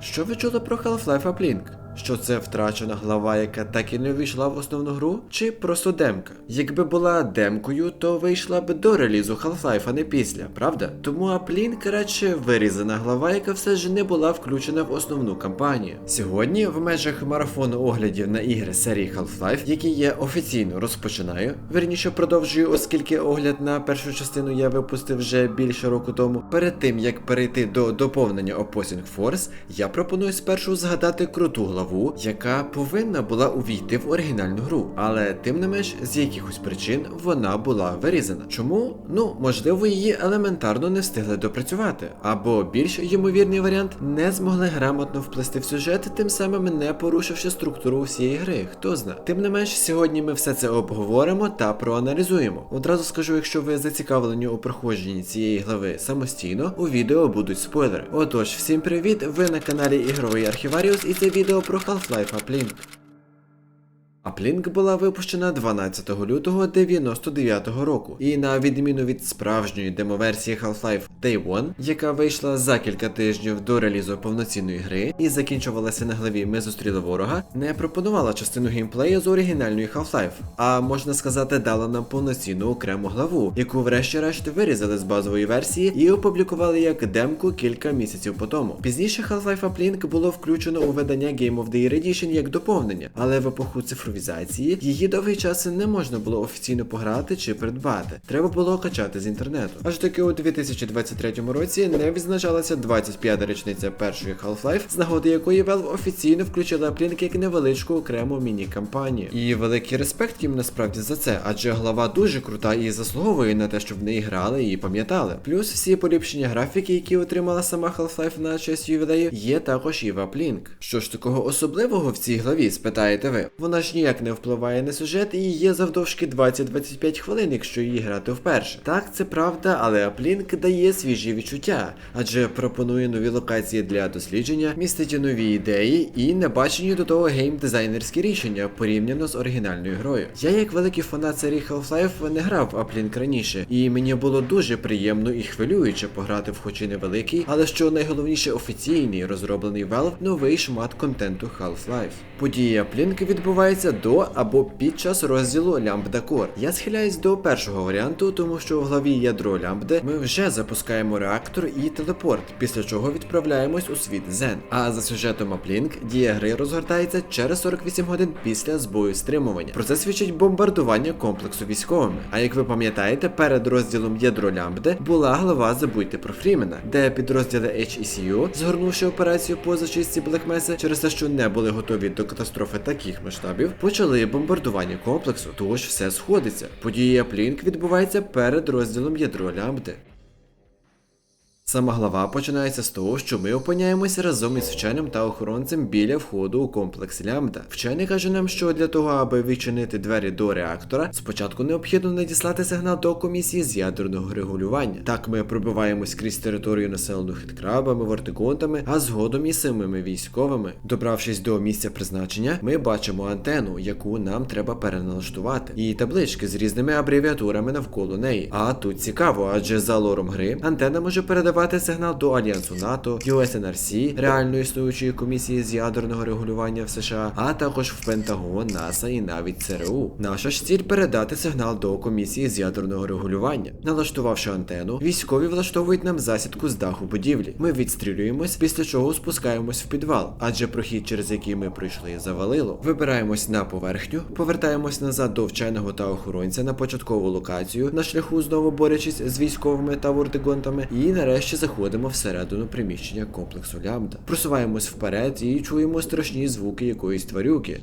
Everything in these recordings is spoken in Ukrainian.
Що ви чули про Half-Life Uplink? Що це втрачена глава, яка так і не вийшла в основну гру, чи просто демка? Якби була демкою, то вийшла б до релізу Half-Life, а не після, правда? Тому Uplink радше вирізана глава, яка все ж не була включена в основну кампанію. Сьогодні, в межах марафону оглядів на ігри серії Half-Life, які я офіційно розпочинаю, верніше продовжую, оскільки огляд на першу частину я випустив вже більше року тому. Перед тим як перейти до доповнення Opposing Force, я пропоную спершу згадати круту главу, яка повинна була увійти в оригінальну гру, але тим не менш з якихось причин вона була вирізана. Чому? Ну, можливо, її елементарно не встигли допрацювати, або більш ймовірний варіант не змогли грамотно вплести в сюжет, тим самим не порушивши структуру всієї гри. Хто зна. Тим не менш, сьогодні ми все це обговоримо та проаналізуємо. Одразу скажу, якщо ви зацікавлені у проходженні цієї глави самостійно, у відео будуть спойлери. Отож, всім привіт! Ви на каналі Ігровий Архіваріус і це відео про Half-Life Uplink. Аплінк була випущена 12 лютого 99-го року, і на відміну від справжньої демоверсії Half-Life Day One, яка вийшла за кілька тижнів до релізу повноцінної гри і закінчувалася на главі Ми зустріли ворога, не пропонувала частину геймплею з оригінальної Half-Life, а можна сказати, дала нам повноцінну окрему главу, яку врешті-решт вирізали з базової версії і опублікували як демку кілька місяців по тому. Пізніше Half-Life Uplink було включено у видання Game of the Year Edition як доповнення, але в епоху цифровізації її довгий час не можна було офіційно пограти чи придбати. Треба було качати з інтернету. Аж таки у 2023 році не відзначалася 25-та річниця першої Half-Life, з нагоди якої Valve офіційно включила Uplink як невеличку окрему міні-кампанію. І великий респект їм насправді за це, адже глава дуже крута і заслуговує на те, щоб в неї грали і пам'ятали. Плюс всі поліпшення графіки, які отримала сама Half-Life на честь ювілею, є також і в Uplink. Що ж такого особливого в цій главі, спитаєте ви? Вона ж ніяк не впливає на сюжет і є завдовжки 20-25 хвилин, якщо її грати вперше. Так, це правда, але Uplink дає свіжі відчуття, адже пропонує нові локації для дослідження, містить нові ідеї і небачені до того геймдизайнерські рішення порівняно з оригінальною грою. Я, як великий фанат серії Half-Life, не грав Uplink раніше, і мені було дуже приємно і хвилююче пограти в хоч і невеликий, але що найголовніше офіційний розроблений Valve новий шмат контенту Half-Life. Події Uplink відбуваються до або під час розділу Core. Я схиляюсь до першого варіанту, тому що в главі ядро Лямбди ми вже запускаємо реактор і телепорт, після чого відправляємось у світ Zen. А за сюжетом Uplink дія гри розгортається через 48 годин після збою стримування. Про це свідчить бомбардування комплексу військовими. А як ви пам'ятаєте, перед розділом ядро Лямбди була глава Забудьте про Фрімена, де підрозділи HECU, згорнувши операцію по зачистці Блекмеса через те, що не були готові до катастрофи таких масштабів, почали бомбардування комплексу, тож все сходиться. Подія Плінк відбувається перед розділом ядро лямбди. Сама глава починається з того, що ми опиняємося разом із вченим та охоронцем біля входу у комплекс Лямбда. Вчений каже нам, що для того, аби відчинити двері до реактора, спочатку необхідно надіслати сигнал до комісії з ядерного регулювання. Так ми пробиваємось крізь територію населену хиткрабами, вортиконтами, а згодом і самими військовими. Добравшись до місця призначення, ми бачимо антенну, яку нам треба переналаштувати, і таблички з різними абревіатурами навколо неї. А тут цікаво, адже за лором гри антенна може передавати сигнал до Альянсу НАТО, USNRC, реально існуючої комісії з ядерного регулювання в США, а також в Пентагон, НАСА і навіть ЦРУ. Наша ж ціль передати сигнал до комісії з ядерного регулювання. Налаштувавши антенну, військові влаштовують нам засідку з даху будівлі. Ми відстрілюємось, після чого спускаємось в підвал, адже прохід, через який ми пройшли, завалило. Вибираємось на поверхню, повертаємось назад до вченого та охоронця на початкову локацію, на шляху знову борючись з військовими та вортигонтами, і нарешті заходимо всередину приміщення комплексу Лямбда. Просуваємось вперед і чуємо страшні звуки якоїсь тварюки.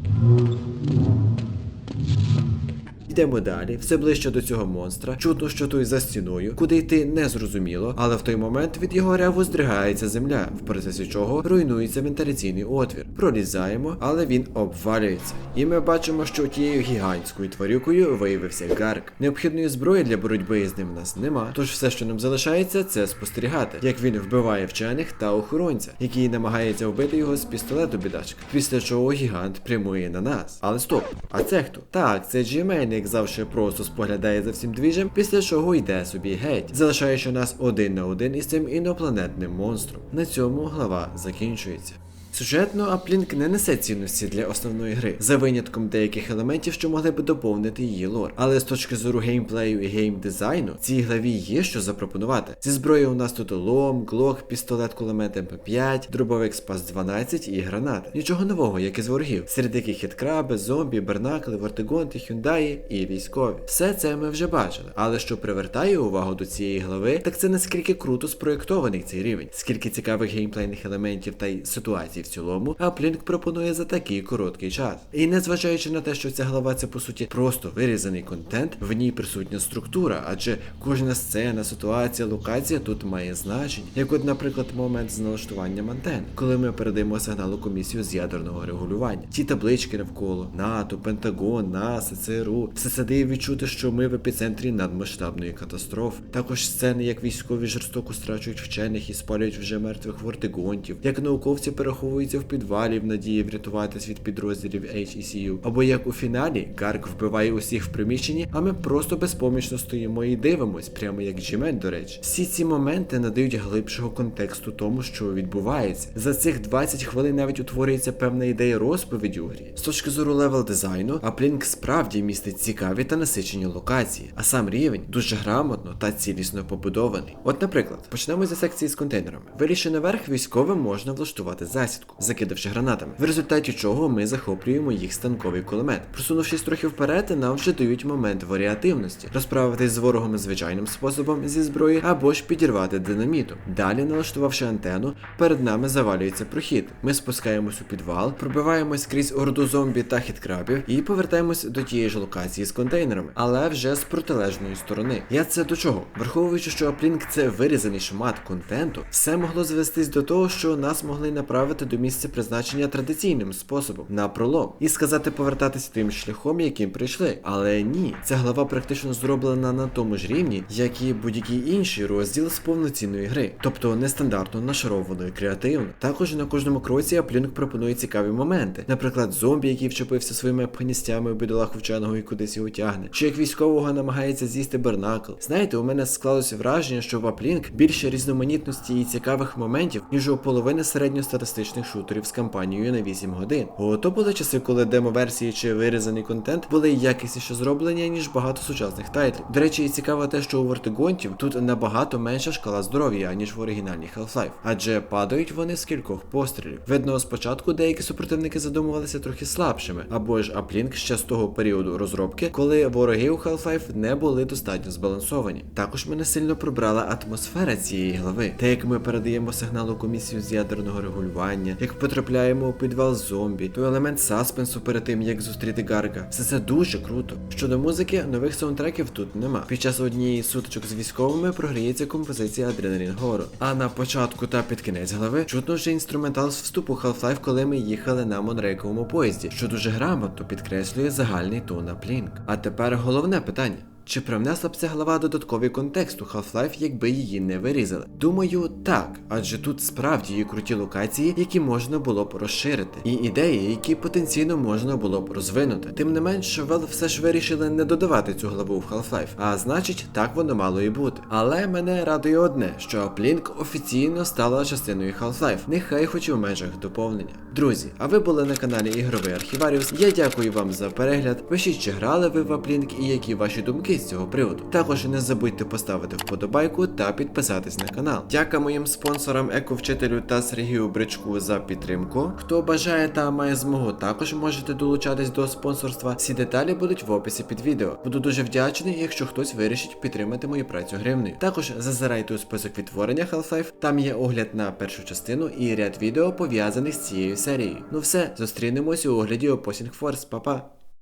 Йдемо далі, все ближче до цього монстра. Чутно, що той за стіною, куди йти не зрозуміло, але в той момент від його реву здригається земля, в процесі чого руйнується вентиляційний отвір. Пролізаємо, але він обвалюється. І ми бачимо, що тією гігантською тварюкою виявився гарк. Необхідної зброї для боротьби з ним в нас нема. Тож все, що нам залишається, це спостерігати, як він вбиває вчених та охоронця, який намагається вбити його з пістолету бідачка. Після чого гігант прямує на нас. Але стоп, а це хто? Так, це Джеймен, як завжди просто споглядає за всім двіжем, після чого йде собі геть, залишаючи нас один на один із цим інопланетним монстром. На цьому глава закінчується. Сюжетно Аплінк не несе цінності для основної гри, за винятком деяких елементів, що могли би доповнити її лор. Але з точки зору геймплею і геймдизайну, цій главі є що запропонувати. Зі зброї у нас тут лом, глок, пістолет, кулемет МП5, дробовик спас 12 і гранати. Нічого нового, як із ворогів, серед яких хіткраби, зомбі, бернакли, вортигонти, хюндаї і військові. Все це ми вже бачили. Але що привертає увагу до цієї глави, так це наскільки круто спроєктований цей рівень, скільки цікавих геймплейних елементів та й ситуацій в цілому, Аплінк пропонує за такий короткий час. І незважаючи на те, що ця глава це по суті просто вирізаний контент, в ній присутня структура, адже кожна сцена, ситуація, локація тут має значення. Як от, наприклад, момент з налаштуванням антен, коли ми передаємо сигнал у комісію з ядерного регулювання. Ті таблички навколо НАТО, Пентагон, НАСА, ЦРУ, все це дає відчути, що ми в епіцентрі надмасштабної катастрофи. Також сцени, як військові жорстоко страчують вчених і спалюють вже мертвих вортигонтів, як науковці переховуються в підвалі в надії врятуватись від підрозділів HECU, або як у фіналі Гарк вбиває усіх в приміщенні, а ми просто безпомічно стоїмо і дивимось, прямо як Джімель, до речі. Всі ці моменти надають глибшого контексту тому, що відбувається. За цих 20 хвилин навіть утворюється певна ідея розповіді у грі. З точки зору левел дизайну, Аплінк справді містить цікаві та насичені локації, а сам рівень дуже грамотно та цілісно побудований. От, наприклад, почнемо зі секції з контейнерами. Вилізши наверх, військовим можна влаштувати засідку, закидавши гранатами, в результаті чого ми захоплюємо їх станковий кулемет. Просунувшись трохи вперед, нам вже дають момент варіативності, розправитись з ворогом звичайним способом зі зброї або ж підірвати динамітом. Далі, налаштувавши антенну, перед нами завалюється прохід. Ми спускаємось у підвал, пробиваємось крізь орду зомбі та хіткрабів і повертаємось до тієї ж локації з контейнерами, але вже з протилежної сторони. Я це до чого? Враховуючи, що Аплінк це вирізаний шмат контенту, все могло звестись до того, що нас могли направити до місця призначення традиційним способом на пролом і сказати повертатись тим шляхом, яким прийшли. Але ні, ця глава практично зроблена на тому ж рівні, як і будь-який інший розділ з повноцінної гри, тобто нестандартно нашаровано і креативно. Також на кожному кроці Аплінк пропонує цікаві моменти, наприклад, зомбі, який вчепився своїми пганістями у бідолаху вченого і кудись його тягне, чи як військового намагається з'їсти бернакл. Знаєте, у мене склалося враження, що в Аплінк більше різноманітності і цікавих моментів, ніж у половини середньостатистичних шутерів з кампанією на 8 годин. О, то були часи, коли демо-версії чи вирізаний контент були якісніше зроблені, ніж багато сучасних тайтлів. До речі, і цікаво те, що у вертигонтів тут набагато менша шкала здоров'я, ніж в оригінальній Half-Life, адже падають вони з кількох пострілів. Видно, спочатку деякі супротивники задумувалися трохи слабшими, або ж Аплінк ще з того періоду розробки, коли вороги у Half-Life не були достатньо збалансовані. Також мене сильно пробрала атмосфера цієї глави, те, як ми передаємо сигнал у комісію з ядерного регулювання, як потрапляємо у підвал зомбі, той елемент саспенсу перед тим, як зустріти Гарга. Все це дуже круто. Щодо музики, нових саундтреків тут нема. Під час однієї сутичок з військовими програється композиція Адреналін Гору. А на початку та під кінець глави чутно вже інструментал з вступу Half-Life, коли ми їхали на монрейковому поїзді, що дуже грамотно підкреслює загальний тон Аплінк. А тепер головне питання. Чи привнесла б ця глава додатковий контекст у Half-Life, якби її не вирізали? Думаю, так, адже тут справді є круті локації, які можна було б розширити, і ідеї, які потенційно можна було б розвинути. Тим не менш, Valve все ж вирішили не додавати цю главу в Half-Life, а значить, так воно мало і бути. Але мене радує одне, що Uplink офіційно стала частиною Half-Life, нехай хоч і в межах доповнення. Друзі, а ви були на каналі Ігровий Архіваріус. Я дякую вам за перегляд. Пишіть, чи грали ви в Uplink і які ваші думки з цього приводу. Також не забудьте поставити вподобайку та підписатись на канал. Дяка моїм спонсорам ековчителю та Сергію Бричку за підтримку. Хто бажає та має змогу, також можете долучатись до спонсорства. Всі деталі будуть в описі під відео. Буду дуже вдячний, якщо хтось вирішить підтримати мою працю гривнею. Також зазирайте у список відтворення Half-Life, там є огляд на першу частину і ряд відео пов'язаних з цією серією. Ну все, зустрінемось у огляді Opposing Force, Па-па!